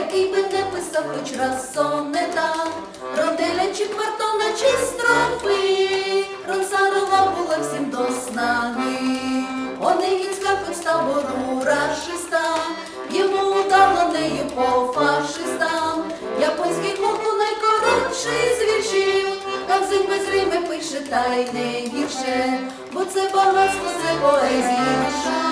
який би не писав хоч раз сонета, ронделя чи квартона, чи строфи, Ронцарова була всім до снаги. Онегінська хоч з табору рашиста, йому удало нею по фашистам, японський клоку найкоротший з віршів, Кавзик без рими пише та й не гірше, бо це багатство, це поезія.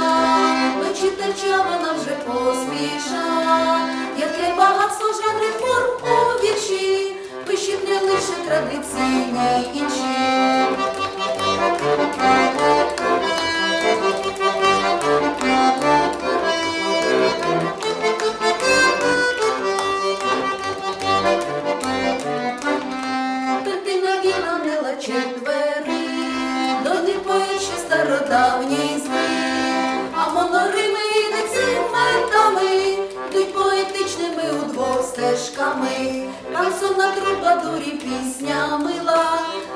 Четвери, до них поючи стародавній зми, а монорими йдуть метами, йдуть поетичними удвох стежками, Кансона трубадурі пісня мила,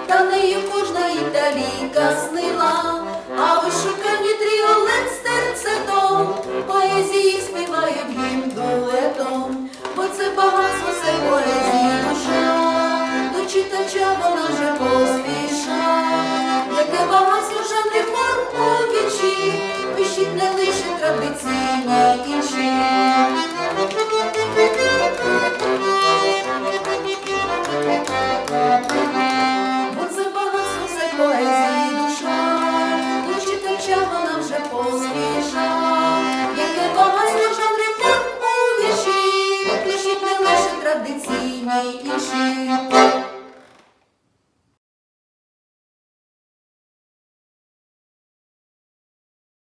та нею кожна італійка снила, а вишукані тріолет з терцетом, поезії співають їм дуетом, бо це багатство, це поезії душа до читача вона не лише традиційні інші. Бо це багатство все поезії душа, ну вона вже посміша, яке багатство жанрів у вірші, лишить не лише традиційні інші.